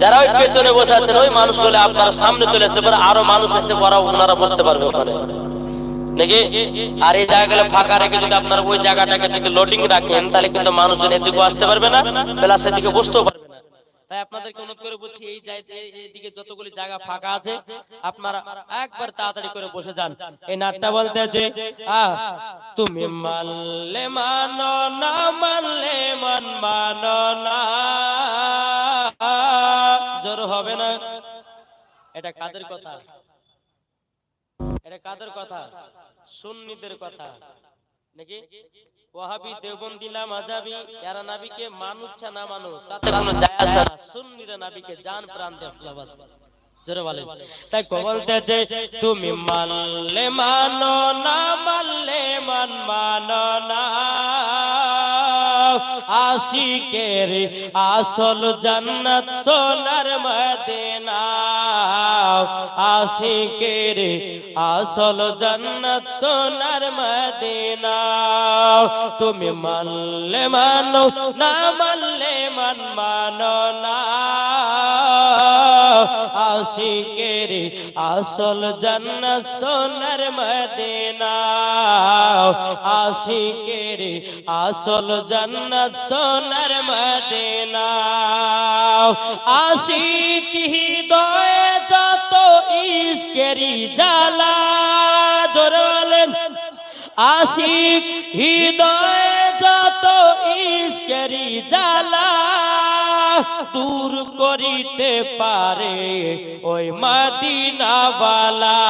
যারা ওই পেছনে বসে আছেন, ওই মানুষগুলো আপনার সামনে চলে আসলে পরে, আরও মানুষ এসে বড় ওনারা বসতে পারবে ওখানে। নাকি? আর এই ফাঁকা রেখে যদি আপনার ওই জায়গাটাকে যদি লোডিং রাখেন, তাহলে কিন্তু মানুষজন এদিকে আসতে পারবে না, প্লাস এদিকে বসতেও পারবে তাই আপনাদেরকে অনুরোধ করে বলছি, এই যতগুলি জায়গা ফাঁকা আছে, আপনারা একবার তাড়াতাড়ি করে বসে যান। এই নাটটা বলতে আছে তুমি মানলে মানো না, মানলে মন মানো না। এটা কাদের কথা? এটা কাদের কথা? সুন্নিদের কথা। নাকি? ওয়াহাবি দেওবন্দি না মাজাবি এরা নাবিকে না মানু তাতে কোনো যায় আসে না। সুন্নিরা নাবিকে জান প্রাণ দিয়ে ভালোবাসে জোরে বলেন। তাই কো বলতেছে তুমি মানলে মানো না মানলে মান মানো না। আশিকের আসল জান্নাত সোনার মদিনা আশিকের আসল জন্নত সোনার মদিনা। তুমি মানলে মানো না মানলে মান আশিকের আসল জান্নাত সোনার মদিনা। আশিকের আসল জান্নাত সোনার মদিনা। আশিক হৃদয়ে যত ইশকেরি জ্বালা জোরে বলেন আশিক হৃদয়ে যত ইশকেরি জ্বালা দূর করিতে পারে ওই মদিনাওয়ালা।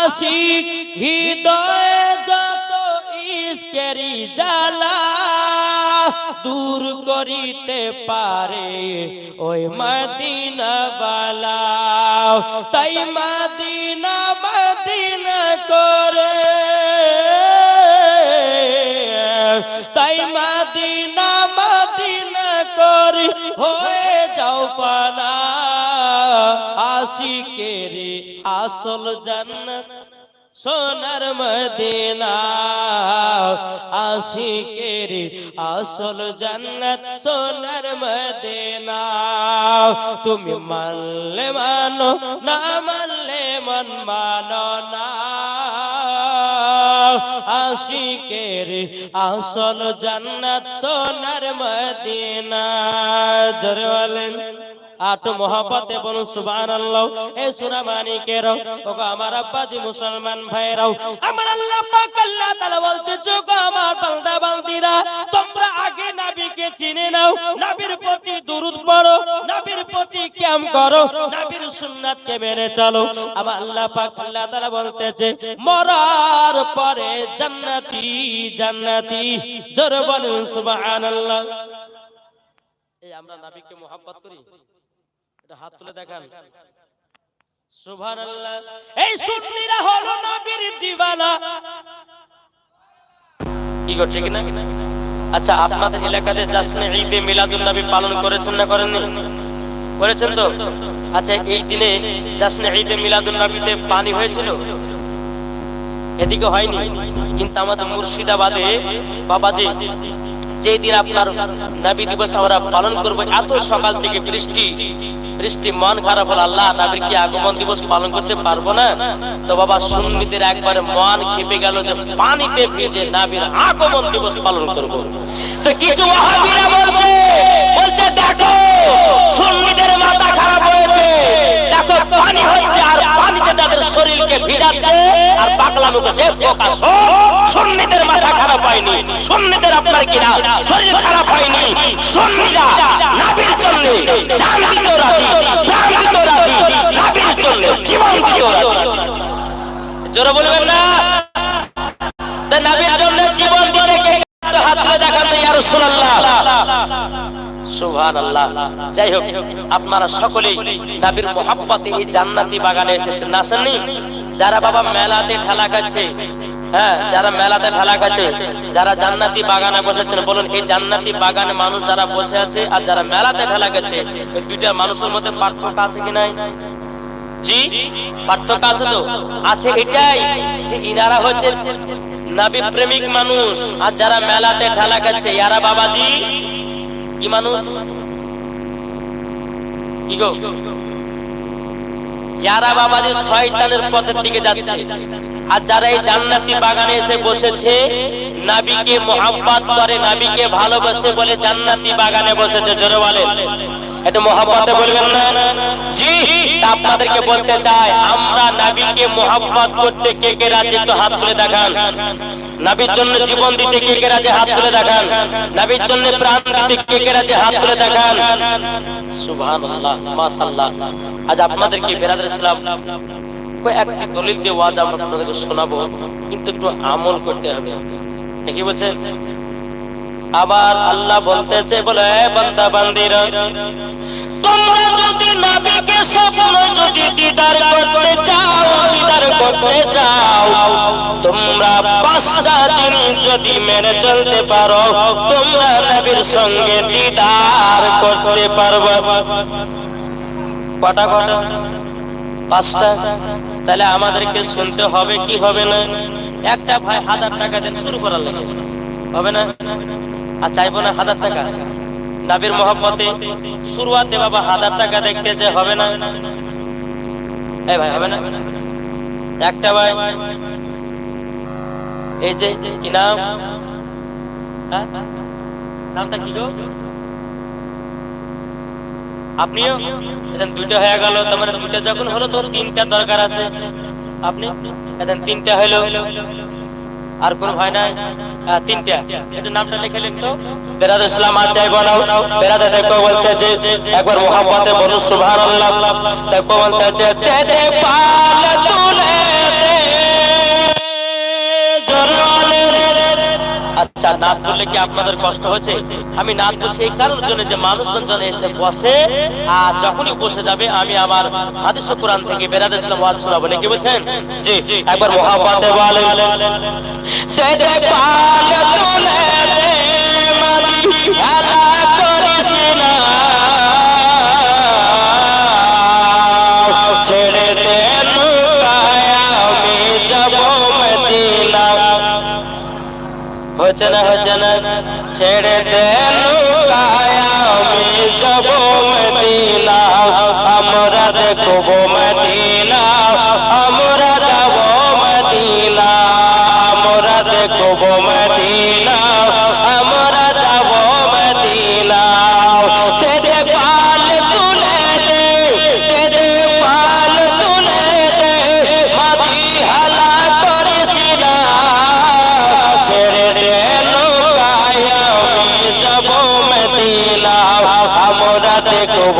আশিক হৃদয়ে যত ইশকেরি জ্বালা দূর করিতে পারে ওই মদিনাওয়ালা। তাই মদিনা পানা, আশিকের আসল জান্নাত, সোনার মদিনা। আশিকের আসল জান্নাত, সোনার মদিনা। তুমি মানলে মানো না, মানলে মন মানো না। আশিকের আসল জান্নাত, সোনার মদিনা। জোরে বলেন। আট মহাপতে বলুন সুবান আল্লাহ এ সুরা মানিকের, ওগো আমার আব্বাজি মুসলমান ভাই ভাইরাও আমার আল্লাহ পাক আল্লাহ তাআলা বলতে চোখো আমার বান্দা বান্দিরা, তোমরা আগে নবীকে চিনে নাও, নবীর প্রতি দরুদ পড়ো, নবীর প্রতি কিয়াম করো, নবীর সুন্নাতকে মেনে চলো। আমার আল্লাহ পাক আল্লাহ তাআলা বলতেছে, মরার পরে জান্নাতি জান্নাতি, জোরে বলুন সুবহানাল্লাহ। এই আমরা নবীকে মোহাব্বত করি? হাত তুলে দেখান। সুবহানাল্লাহ। এই সুন্নিরা হলো নবীর দিওয়ানা কি গো ঠিক না? আচ্ছা আপনাদের এলাকাতে জাসনে ঈদে মিলাদুন নবী পালন করেছেন না করেননি? করেছেন তো? আচ্ছা এই দিনে জাসনে ঈদে মিলাদুন নবীতে পানি হয়েছিল? এদিকে হয়নি। কিন্তু আমাদের মুর্শিদাবাদে বাবাজি যে দিন আপনার নবী দিবস আমরা পালন করব, এত সকাল থেকে বৃষ্টি বৃষ্টি মন খারাপ হলো আল্লাহ নবীর কি আগমন দিবস পালন করতে পারব না? তো বাবা, সুন্নিদের একবারে মন খেপে গেল যে পানিতে ভিজে নবীর আগমন দিবস পালন করব। তো কিছু ওয়াহাবিরা বলছে বলছে, দেখো, সুন্নিদের মাথা খারাপ হয়েছে। দেখো, পানি হচ্ছে আর পানিতে তাদের শরীরকে ভিজাচ্ছে আর পাগলামো করছে সব সুন্নিদের মাথা খারাপ হয়নি। সুন্নিদের আপনার কিনা? শরীর খারাপ হয়নি। সুন্নিরা নাবির জন্য জান দিতেও রাজি প্রাণ দিতেও রাজি, নাবির জন্য জীবন দিতেও রাজি। জোরে বলবেন না? তা নাবির জন্য জীবন দিতে কে হাত দেখান তো ইয়া রাসূলুল্লাহ। যাই হোক, আপনারা সকলেই নবীর মোহাব্বতে এই জান্নাতি বাগানে এসেছেন। আসেননি যারা বাবা মেলাতে ঠেলা হ্যাঁ যারা মেলাতে ঠেলা যারা জান্নাতি বাগানে বসেছেন, বলুন, এই জান্নাতি বাগানে মানুষ যারা বসে আছে আর যারা মেলাতে ঠেলা গেছে দুইটা মানুষের মধ্যে পার্থক্য আছে কি নাই? জি, পার্থক্য আছে তো? আছে এটাই যে ইনারা হচ্ছে নবী প্রেমিক মানুষ আর যারা মেলাতে ঠেলা খাচ্ছে, ইয়ারা বাবাজি? কি মানুষ? কি গো? ইয়ারা বাবাজি শয়তানের পথের দিকে যাচ্ছে। আর যারা এই জান্নাতি বাগানে এসে বসেছে, নাবিকে মোহাম্মদ করে, নাবিকে ভালোবাসে বলে জান্নাতি বাগানে বসেছে। জোরে বলে এটা মোহাব্বতে বলবেন না। জি, তা আপনাদেরকে বলতে চাই, আমরা নাবিকে মোহাব্বত করতে কে কে রাজি একটু হাত তুলে দেখান। নাবির জন্য জীবন দিতে কে কে রাজি হাত তুলে দেখান। নাবির জন্য প্রাণ দিতে কে কে রাজি হাত তুলে দেখান। সুবহানাল্লাহ, মাশাআল্লাহ। আজ আপনাদেরকে বেরাদার ইসলাম, কয়েকটি দলিল দিয়ে ওয়াজ আমরা আপনাদেরকে শোনাবো, কিন্তু একটু আমল করতে হবে। কি বলছে আবার আল্লাহ বলতেছে, বলে, "এ বান্দা, বান্দিরা, তোমরা যদি নবীকে স্বপ্ন যদি দিদার করতে চাও, দিদার করতে চাও, তোমরা পাঁচটা জিনিস যদি মেনে চলতে পারো, তোমরা নবীর সঙ্গে দিদার করতে পারবে। কটা কটা? পাঁচটা? তাহলে আমাদেরকে শুনতে হবে, কি হবে না? একটা ভাই হাজার টাকা দেন, শুরু করার লাগে। হবে না? আর চাইব না হাজার টাকা। নাবির মোহাম্মতে শুরুয়াতে বাবা হাজার টাকা দেখতে যে হবে না। এই ভাই, হবে না? একটা ভাই। এই যে, কি নাম? হ্যাঁ? নামটা কি গো? আপনিও? এখন দুইটা হয়ে গেল তোমার দুইটা যখন হলো তোর তিনটা দরকার আছে। আপনি? এখন তিনটা হলো। আর কোন ভয় নাই। তিনটা। এটা নামটা লিখে লিখতো। বেরাদ ইসলাম আর চাইব না। বেরাদ দেখো বলতেছে, একবার মোহাম্মতে বলুন সুবহানাল্লাহ। দেখো বলতেছে দে দে পাল তুলে আচ্ছা নাচ বললে কি আপনাদের কষ্ট হয়েছে? আমি নাচ বলছি এই কারণের জন্য যে মানুষজন যখন এসে বসে, আর যখনই বসে যাবে, আমি আমার হাদিস কোরআন থেকে বেরাদ ইসলাম ওয়াজ শোনাবো। নাকি বলছেন? জি, একবার মহাপাতে বলে দে দে পাল তুলে হচ্ছে না হচ্ছে না ছেড়ে দে। মদিনা, আমরা দেখব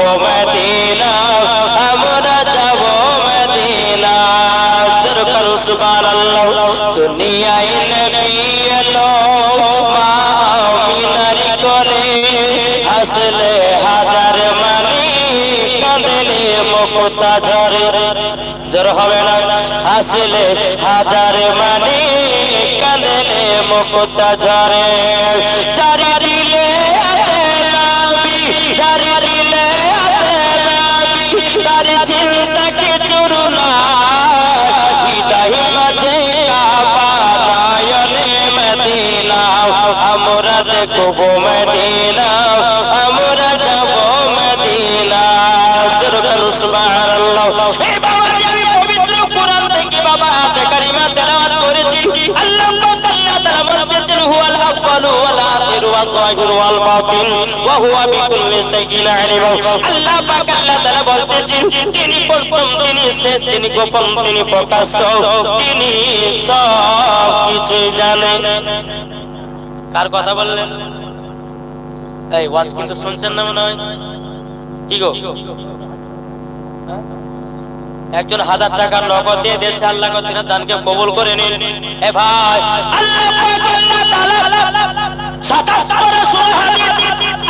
আমরা যাব চর করু দুনিয়ায় নবী এলো, মা করে আসলে হাজার মানি কাঁদলে মুক্তা ঝরে। জোর হবে না? আসলে হাজার মানি কাঁদলে মুক্তা ঝরে। চারি দিলে আছে নবী দিলে তার চিন্তা কিছু হৃদয় মাঝে কাবা মদিনা আমরা দেখব মদিনা যাহির ওয়াল বাতিন ওয়া হুয়া বিকুল্লি শাইইন আলিম। আল্লাহ পাক আল্লাহ তাআলা বলতেছেন তিনি প্রথম তিনি শেষ তিনি গোপন, তিনি প্রকাশ্য, তিনি সব কিছু জানেন। কার কথা বললেন? এই ওয়াজ কিন্তু শুনছেন না মনে হয়? কি গো? হ্যাঁ? একজন হাজার টাকা নগদ দিয়ে দিয়েছে, আল্লাহ তিনার দানকে কবুল করে নিন। এ ভাই, আল্লাহ পাক আল্লাহ তাআলা 27 করে সূরা হাদিদ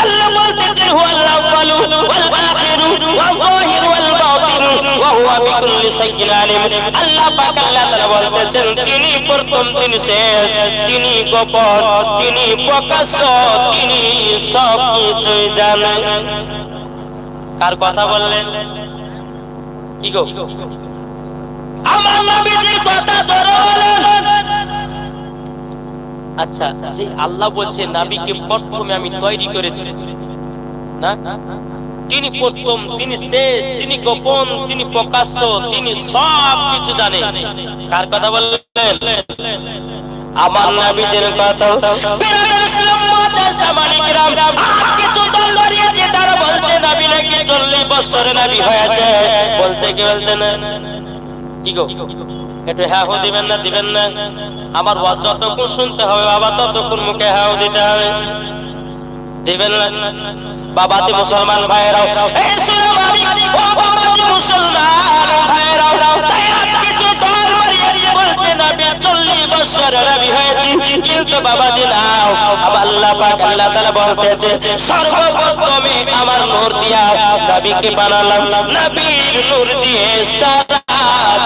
আল্লাহ বলতেছেন, হুয়াল আউয়ালু ওয়াল আখিরু ওয়াল যাহিরু ওয়াল বাতিন ওয়া বিকুল্লি শাইইন আলিম। আল্লাহ পাক আল্লাহ তাআলা বলতেছেন, তিনি প্রথম, তিনি তিনি তিনি তিনি জানেন। কার কথা বললেন? কি গো? আমার নবীজির কথা ধরে আচ্ছা যে আল্লাহ বলছে নাবিকে প্রথমে আমি তৈরি করেছি। না? তিনি প্রথম তিনি শেষ তিনি গোপন তিনি প্রকাশ্য তিনি সব কিছু জানেন কার কথা বললেন? আমার নবীজির কথা। ইসলাম মাতা সামানিকরাম আর কিছু দল বাড়িয়েছে, তারা বলছে, নবী নাকি চল্লিশ নবী হয়েছে। বলছে কি, বলছে না। কি গো? হ্যাঁ হো দিবেন না দিবেন না। আমার ওয়াজ যতক্ষণ শুনতে হবে, বাবা, ততক্ষণ মুখে হ্যাঁ দিতে হবে। দিবেন না। বাবাতে মুসলমান ভাইরাও এই সুলেমানি ও বাবাতে মুসলমান ভাইরাও তাই আজ কিছু দল বলছে, নবী 40 বছর নবী হয়েছে নাও আবার আল্লাহ পাক আল্লাহ তাআলা বলতেছে, সর্বপ্রথমে আমার নূর দিয়া নবীকে বানালাম। নবীর নূর দিয়ে সারা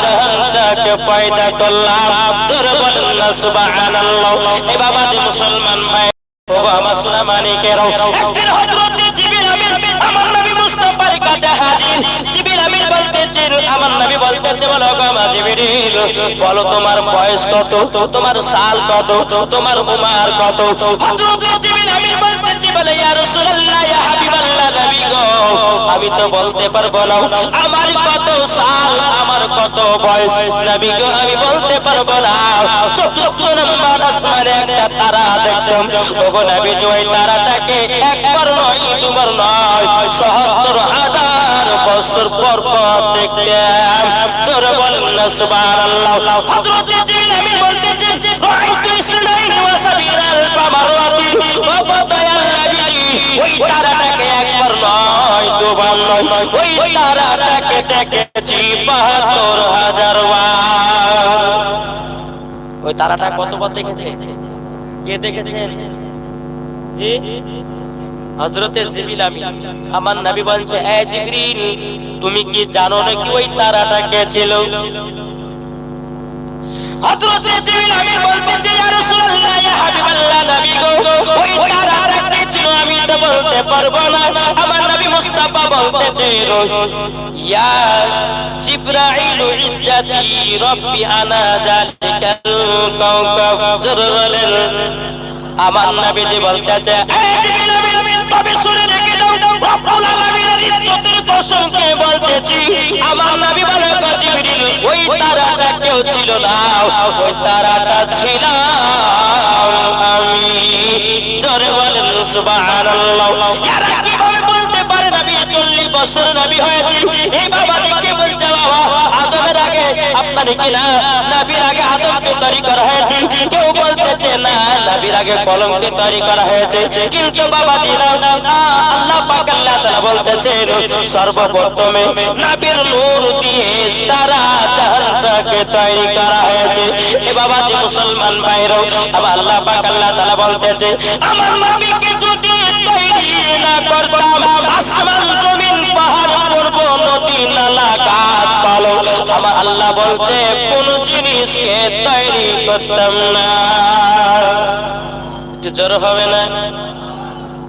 জাহানটাকে পয়দা করলাম। জোরে বলেন না, সুবহানাল্লাহ। এ বাবাজি মুসলমান ভাই, ও আমার সোনা মানিকেরাও একদিন হযরত জিবরিল আমিন আমার নবী মুস্তাফার কাছে হাজির। জিবরিল আমিন বলতেছেন আমার নবী বলতেছে, বলো গো আমার জিবরিল বলো, তোমার বয়স কত? তোমার সাল কত? তোমার উমার কত? হযরত জিবরিল আমিন বলতেছে, বলে, ইয়া রাসূলুল্লাহ, ইয়া হাবিবাল্লাহ নবী গো, আমি তো বলতে পারব না। আমার কত সাল, আমার কত বয়স নবী গো, আমি বলতে পারব না। চতুর্থ নম্বর আসমানে একটা তারা দেখতাম। ওগো নবী যে ওই তারাটাকে একবার নয়, দুবার নয় সত্তর হাজার বছর পর পর দেখতাম জোরে বলেন না সুবহানাল্লাহ নবীজি, ওই তারাটাকে একবার নয়, দুবার নয়, ওই তারাটাকে দেখেছি বাহাত্তর হাজার বার। ওই তারাটা কতবার দেখেছে? কে দেখেছেন জি? হযরতে জিবরিল আমি আমার নবী বলছে, এ জিবরিল, তুমি কি জানো নাকি ওই তারাটা কে ছিল? আমি ইয়া রাসূলুল্লাহ, ইয়া হাবিবাল্লাহ নবী গো, ওই তারাটা কে ছিল আমি তো বলতে পারব না। আমার নবী মুস্তাফা বলতেছে, ইয়া জিবরাইল ইজ্জাতি রব্বি আনা যালিকাল আমার বলতেছে তবে শুনে রেখে দাও। রব্বুল আলামিনের ইজ্জতের কসমকে বলতেছি, আমার নবী বলে জিবরিল, ওই তারাটা কেউ ছিল না, ওই তারাটা ছিলাম আমি। জোরে বলেন, সুবহানাল্লাহ। এরা কীভাবে বলতে পারে, নবী 40 বছর নবী হয়েছে? এই বাবা কে বলছে, বাবা? আপনার কি না নবীর আগে আদমকে তৈরি করা হয়েছে। কেউ বলতেছে, না নবীর আগে কলমকে তৈরি করা হয়েছে। কিন্তু বাবা আল্লাহ পাক সর্বপ্রথমে নবীর নূর দিয়ে সারা জাহানটাকে তৈরি করা হয়েছে। এ বাবা মুসলমান ভাইরও আবার আল্লাহ পাক আল্লাহ তাআলা বলতেছে, আমার নবীকে আল্লাহ বলছে, কোন জিনিসকে তৈরি করতাম না। জোর হবে না?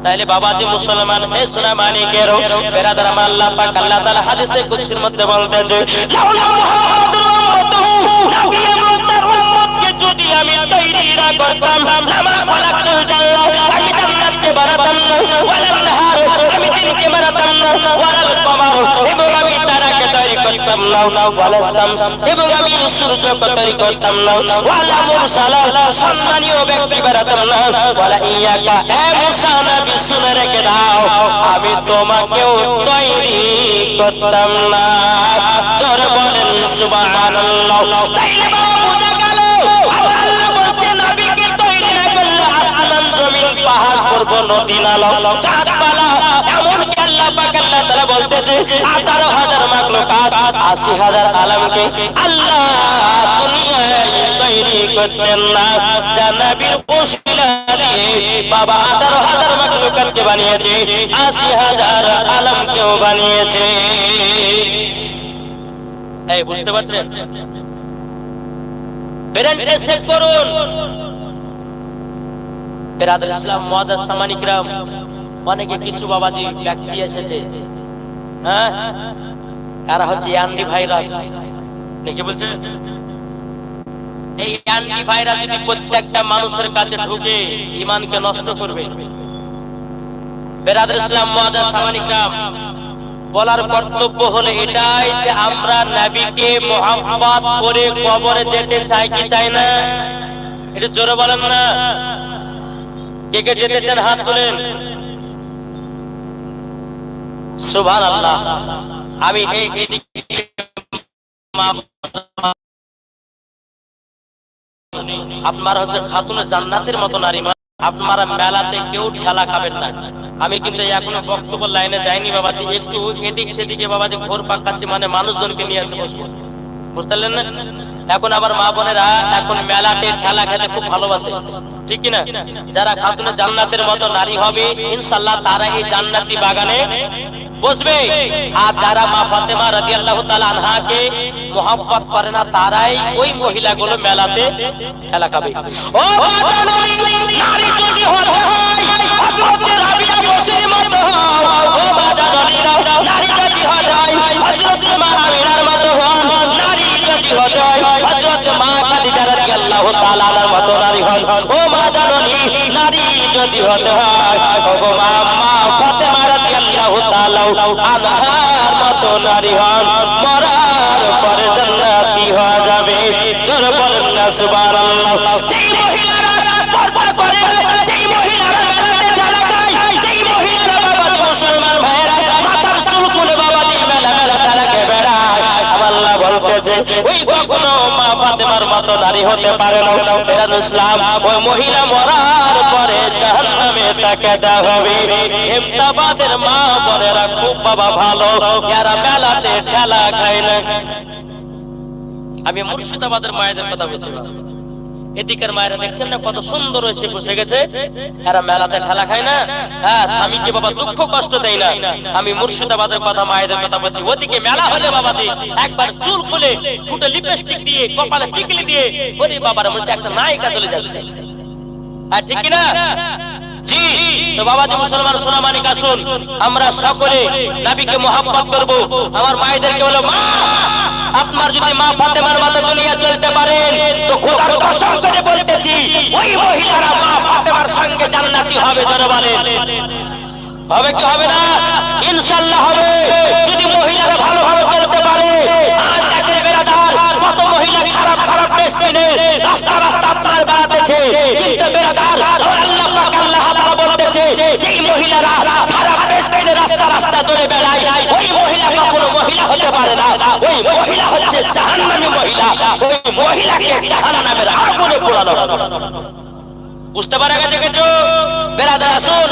তাইলে বাবাজি মুসলমান হে সোনা মানিকের বেরাদার আল্লাহ পাক আল্লাহ তাআলা হাদিসে কুদসির মধ্যে বলতেছে লাউলা মুহাম্মাদুর উম্মতুহু। নবী এবং তার উম্মতকে যদি আমি তৈরি না করতাম, লামা খলাকতুল জান্নাহ আমি জান্নাতকে বানাতাম না ওয়ালাল নাহার আমি দিনকে বানাতাম না, ওয়ালাল কমার, এবং তৈরি করতাম না এবং আমি সূর্যকে তৈরি করতাম ওয়ালা মুরসালা সম্মানীয় ব্যক্তি ওয়ালা ইয়াকা, এ মুসা নবী, শুনে রেখে দাও, আমি তোমাকেও তৈরি করতাম না। জোর বলেন, সুবহানাল্লাহ। তাইলে আল্লাহ বলছে, নবীকে তৈরি না করলে আসমান, জমিন, পাহাড়, পর্বত, নদী, নালা এমন আল্লাহ বুঝতে পারছেন? ব্রেনটা করুন। বেরাদার ইসলাম মুআদ্দাস সামানিকরাম অনেকে কিছু বাবাজি ব্যক্তি এসেছে। হ্যাঁ? এরা হচ্ছে অ্যান্টি ভাইরাস। দেখে বলছে বলার কর্তব্য এটাই যে আমরা করে কবরে চাই না? জোরে বলেন না। কে কে যেতে চান হাত তোলেন। সুভান আল্লাহ আমি আপনারা হচ্ছে খাতুনে জান্নাতের মতো নারী আপনারা মেলাতে কেউ ঠেলা খাবেন না। আমি কিন্তু এখনও বক্তব্য লাইনে যাইনি বাবাজি, একটু এদিক সেদিকে বাবাজি ঘোর পাকাচ্ছি মানে মানুষজনকে নিয়ে এসে বসবো। বুঝতে পারলেন না? এখন আমার মা বোনেরা এখন মেলাতে ঠেলা খেতে খুব ভালোবাসে। ঠিক কিনা? যারা খাতুনে জান্নাতের মতো নারী হবে ইনশাল্লাহ তারা এই জান্নাতি বাগানে বসবে। আর যারা মা ফাতেমা রাদিয়াল্লাহু তাআলা আনহাকে মোহাম্মত করে না, তারাই ওই মহিলাগুলো মেলাতে খেলা খাবে। ও নারী যদি হয় হতে হয়। মা ফাতেমা রাদিয়াল্লাহু তাআলা আনহার মতো নারী হন। মরার পরে জান্নাতি হয়ে যাবে। জোর বলেন না, সুবহানাল্লাহ। যেই মহিলারা পর্দা করে, যেই মহিলারা মেলাতে ঢালা খায়, যেই মহিলারা বাবাজি মুসলমান ভাইয়েরা মাথার চুল খুলে বাবাজি মেলা মেলা তারাকে বেড়ায়। আল্লাহ বলতেছে, ওই কখনো নারী হতে পারে না। ফেরান ইসলাম, ওই মহিলা মরার পরে জাহান্নামে তাকে দেওয়া হবে। হেমদাবাদের মা বোনেরা খুব বাবা ভালো এরা মেলাতে ঠেলা খায় না। আমি মুর্শিদাবাদের মায়েদের কথা বলছি। এদিকের মায়েরা দেখছেন না, কত সুন্দর হয়েছে, বসে গেছে। এরা মেলাতে ঠেলা খায় না। হ্যাঁ স্বামীকে বাবা দুঃখ কষ্ট দেয় না। আমি মুর্শিদাবাদের কথা, মায়েদের কথা বলছি। ওদিকে মেলা হলে বাবা দি একবার চুল খুলে ফুটে লিপস্টিক দিয়ে, কপালে টিকলি দিয়ে, ওরে বাবার, মনে একটা নায়িকা চলে যাচ্ছে। আর ঠিক কিনা? জি, তো বাবাজি মুসলমান সোনা মানিক আসুন আমরা সকলে নবীকে মোহাম্মত করব। আমার মায়েদেরকে বলো, মা, আপনার যদি মা ফাতেমার মতো দুনিয়া চলতে পারেন তো খোদার কসম করে বলতেছি ওই মহিলারা মা ফাতেমার সঙ্গে জান্নাতি হবে বলেন। হবে কি হবে না? ইনশাআল্লাহ হবে। যদি মহিলারা ভালোভাবে চলতে পারে আজ দেখেন বেরাদার কত মহিলা খারাপ খারাপ ড্রেস কিনে রাস্তা রাস্তা আপনার বেড়াতেছে। কিন্তু বেরাদার আল্লাহ পাক আল্লাহ তাআলা বলতেছে যেই মহিলারা খারাপ রাস্তা রাস্তা ধরে বেড়ায়, ওই মহিলা কখনো মহিলা হতে পারে না। ওই মহিলা হচ্ছে মহিলা। ওই মহিলাকে আগুনে পোড়ানো বুঝতে পারা গেছে কিছু? বেরাদার আসুন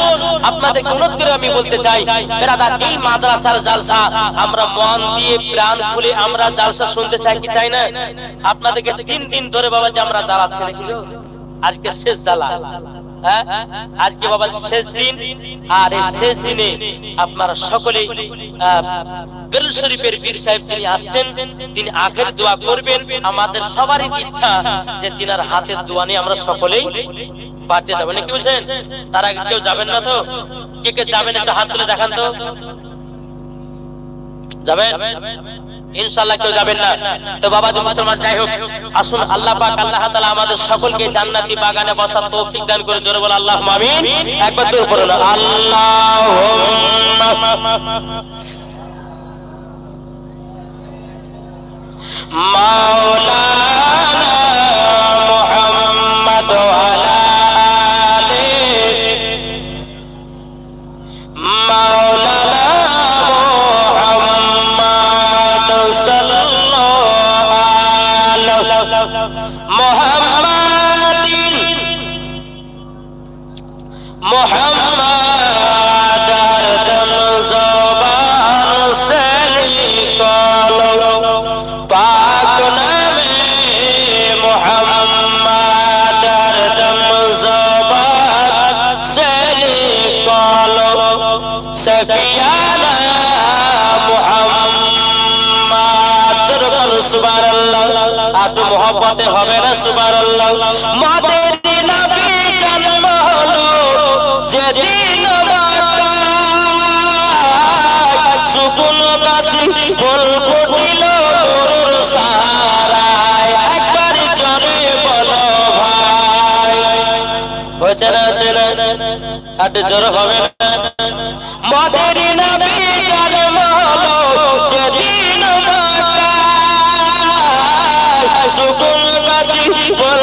আপনাদেরকে অনুরোধ করে আমি বলতে চাই, বেরাদার, এই মাদ্রাসার জালসা, আমরা মন দিয়ে প্রাণ খুলে আমরা জালসা শুনতে চাই কি চাই না? আপনাদেরকে তিন দিন ধরে বাবা যে আমরা আজকে শেষ জ্বালা। হ্যাঁ? আজকে বাবা শেষ দিন। আর এই শেষ দিনে আপনারা সকলে বেল শরীফের বীর সাহেব যিনি আসছেন, তিনি আখের দোয়া করবেন। আমাদের সবারই ইচ্ছা যে তিনার হাতের দোয়া নিয়ে আমরা সকলেই বাড়তে যাবেন কি বলছেন? তার আগে কেউ যাবেন না তো? কে কে যাবেন একটু হাত তুলে দেখান তো। যাবেন? ইনশাআল্লাহ কেউ যাবেন না। তো বাবা মুসলমান, যাই হোক। আসুন, আল্লাহ পাক, আল্লাহ তাআলা আমাদের সকলকে জান্নাতি বাগানে বসার তৌফিক দান করে, জোরে বল আল্লাহ আমিন। একবার দূর করুন আল্লাহুম্মা মাওলানা সফিয়ানা মোহাম্মদ চরকল সুবহানাল্লাহ। আট মোহব্বতে হবে না, সুবহানাল্লাহ। মাদের নবী জন্ম হলো যেদিন সুকুন গাছি ফুল ফুটিল গরুর সারায় একবার ভাই। হয়েছে না? হাট জোর হবে মদের নবী জন্ম হলো গাছি বল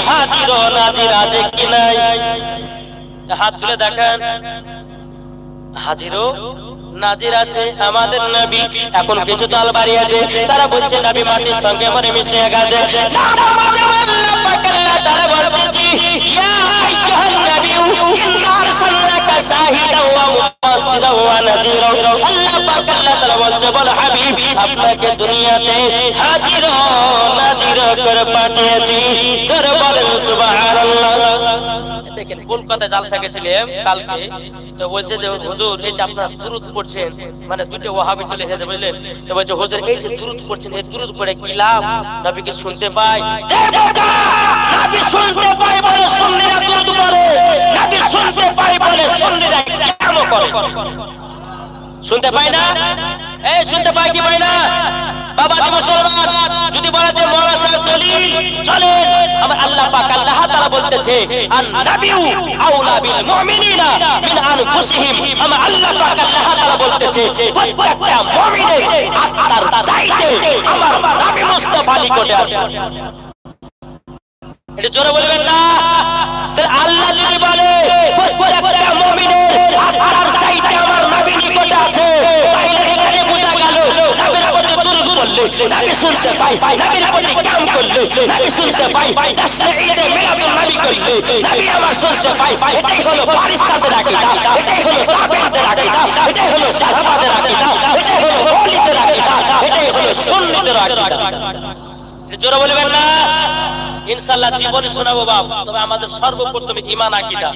হাজির নাজির আছে কি নাই? হাত তুলে দেখেন। হাজিরও নাজির আছে, আমাদের নবী। এখন কিছু দল বাড়িয়েছে তারা বলছে, নবী মাটির সঙ্গে মরে মিশে গেছে। দুনিয়াতে হাজির নাজির করে দেখেন কলকাতায় জালসা গেছিলাম কালকে। তো বলছে যে, হুজুর, এই যে আপনারা দুরুদ পড়ছেন মানে দুটো ওয়াহাবি চলে এসেছে, বুঝলেন? তো বলছে, হুজুর, এই যে দুরুদ পড়ছেন, এই দুরুদ পড়ে কি লাভ? নবীকে শুনতে পাই। যে বোকা! নবী শুনতে পাই বলে সুন্নিরা দুরুদ পড়ে। নবী শুনতে পাই বলে সুন্নিরা কেমন করে? শুনতে পাই না? এই, শুনতে পাই কি পাই না? বাবা দি মুসলমান, যদি বলা যে মৌলা সাহেব দলিল আমার আল্লাহ পাক আল্লাহ তাআলা বলতেছে আন নাবিউ বিল মুমিনিনা মিন আনফুসিহিম। আমার আল্লাহ পাক আল্লাহ তাআলা বলতেছে, প্রত্যেকটা মুমিনের আত্মার চাইতে আমার নবী মুস্তাফা নিকটে আছে। এটা জোরে বলবেন না? আল্লাহ যদি বলে, প্রত্যেকটা মুমিনের আত্মার চাইতে আমার নবী নিকটে আছে তাইলে এখানে বোঝা গেল নবীর প্রতি নবী শুনতে পাই কাম করলে শুনতে পাই, জাসনে ঈদে করলে আমার শুনতে পাই, এটাই হলো ফারিস্তাদের আকীদা, এটাই হলো আকীদা, এটাই হলো সাহাবাদের আকীদা, এটাই হলো আকীদা, এটাই হলো সুন্নিদের আকীদা। জোরে বলবেন না? ইনশাল্লাহ জীবনে শোনাবো বাপ, তবে আমাদের সর্বপ্রথম ইমান আকিদা।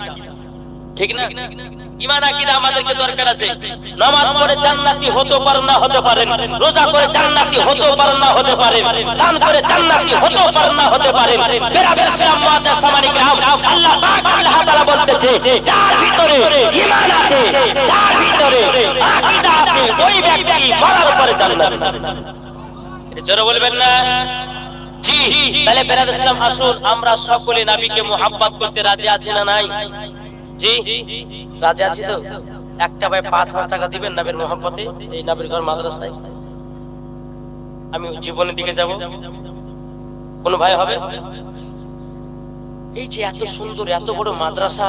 ঠিক না? ইমান আকিদা আমাদেরকে দরকার আছে। নামাজ পড়ে জান্নাতি হতে পারেন না হতে পারেন। রোজা করে জান্নাতি হতে পারেন না হতে পারেন। দান করে জান্নাতি হতে পারেন না হতে পারেন। বেরাবের ইসলাম মাদ্রাসা সামানি গ্রাম। আল্লাহ পাক আল্লাহ তাআলা বলতেছে, যার ভিতরে ইমান আছে, যার ভিতরে আকিদা আছে, ওই ব্যক্তি মরার পরে জান্নাত এটা জোরে বলবেন না? জি, তাহলে বেরাদ ইসলাম আসুন, আমরা সকলে নবীকে মোহাব্বত করতে রাজি আছি না নাই? জি। রাজি আছি তো? একটা ভাই পাঁচ হাজার টাকা দিবেন নবীর মোহাব্বতে, এই নবীর ঘর মাদ্রাসায়। আমি জীবনের দিকে যাব। কোন ভাই হবে? এই যে এত সুন্দর, এত বড় মাদ্রাসা,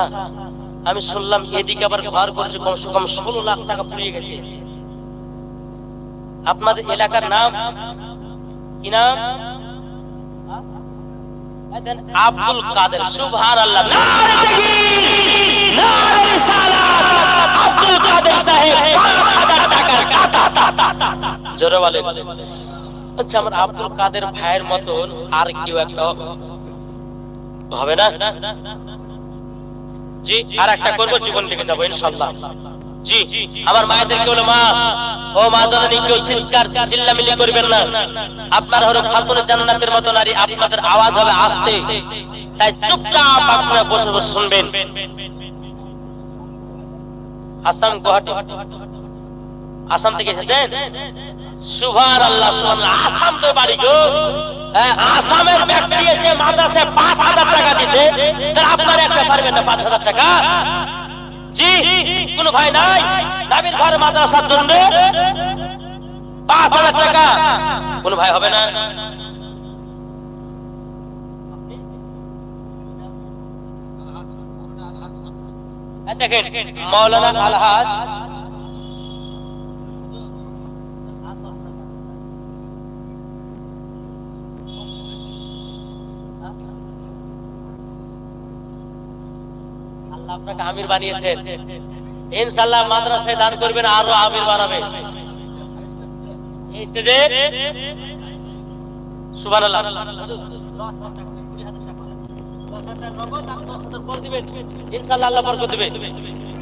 আমি শুনলাম এদিকে আবার ঘর করেছে, কমসে কম ষোলো লাখ টাকা পুড়িয়ে গেছে। আপনাদের এলাকার নাম? কি নাম? আব্দুল কাদের সুবহান আল্লাহ আব্দুল কাদের সাহেব টাকার জোরে বলেন। আচ্ছা আমার আব্দুল কাদের ভাইয়ের মতন আর কেউ একটা হবে না? জি আর একটা করব জীবন থেকে যাব ইনশাল্লাহ। জি আমার মায়েদেরকে বলে মা ও মা জননী কেউ চিৎকার চিল্লামিল্লি করবেন না। আপনার হলো খাতুনে জান্নাতের মতো নারী আপনাদের আওয়াজ হবে আস্তে। তাই চুপচাপ আপনারা বসে বসে শুনবেন। আসাম গুয়াহাটি। আসাম থেকে এসেছেন? সুভার আল্লাহ আসাম তো বাড়ি গো। হ্যাঁ, আসামের ব্যক্তি এসে মাদ্রাসায় পাঁচ হাজার টাকা দিচ্ছে আপনারা একটা পারবেন না পাঁচ হাজার টাকা? জি কোন ভাই নাই। নাবির ঘর মাদ্রাসার জন্য পাঁচ হাজার টাকা। কোন ভাই হবে না। দেখেন মৌলানা আলহাজ আপনাকে আমির বানিয়েছেন। ইনশাআল্লাহ মাদ্রাসায় দান করবেন, আরও আমির বানাবে।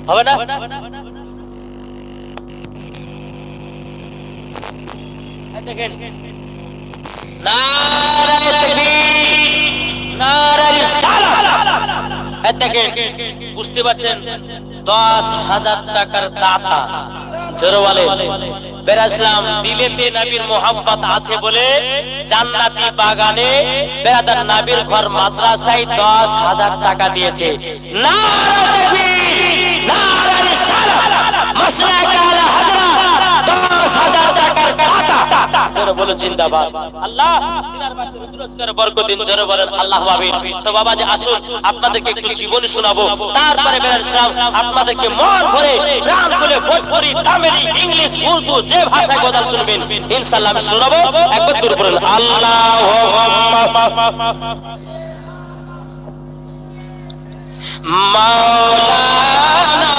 হবে না? দেখেন। নারায়ে নারায়ে দেখেন। বুঝতে পারছেন? দশ হাজার টাকার দাতা জোরওয়ালে। বেরাসলাম দিলেতে মোহাম্মত আছে বলে জান্নাতি বাগানে বেরাদার নবীর ঘর মাদ্রাসায় দশ হাজার টাকা দিয়েছে। আসুন, আপনাদেরকে একটু জীবনী শোনাবো। তারপরে আপনাদেরকে মন ভরে ইংলিশ, উর্দু, যে ভাষায় কথা শুনবেন, ইনশাআল্লাহ আমি শোনাবো। একবার বলেন আল্লাহ মাওলানা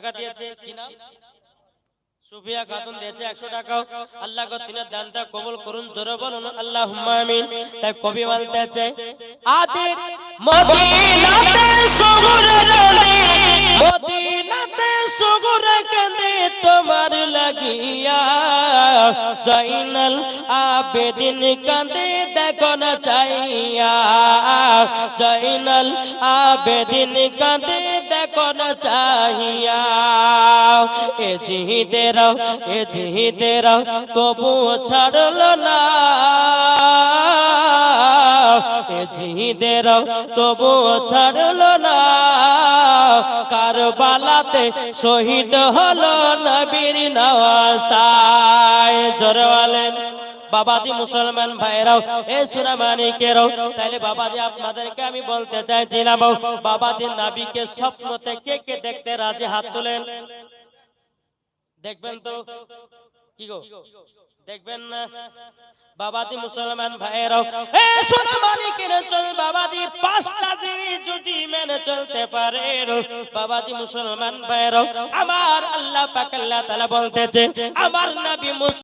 টাকা দিয়েছে কি নাম? সুফিয়া খাতুন দিয়েছে একশো টাকাও। আল্লাহ তিনের দানটা কবুল করুন, জোরে বলুন আল্লাহ আমিন। তাই কবি বলতেছে তোমার লাগিয়া। আবেদিন কাঁদে, দেখো না চাইয়া। জাইনাল আবেদিন কাঁদে দেখো না চাহিয়া। এ জিহিদের এ জিহিদের তবু ছাড়লো না। এ জিহিদের তবু ছাড়লো না। কারবালাতে শহীদ হলো নবীর নওয়াসায়। জোরে বলেন বাবাজি মুসলমান ভাইরাও, এ সুনামানিকেরাও তাহলে বাবাজি আপনাদেরকে আমি বলতে চাইছিলাম বাবাজি নাবিকে স্বপ্নতে কে কে দেখতে রাজি হাত তোলেন? দেখবেন তো? কি গো? দেখবেন না? মুসলমান চল পাঁচটা যদি মেনে চলতে পারে বাবাজি মুসলমান ভাইরাও, আমার আল্লাহ পাক আল্লাহ তাআলা বলতেছে, আমার নবী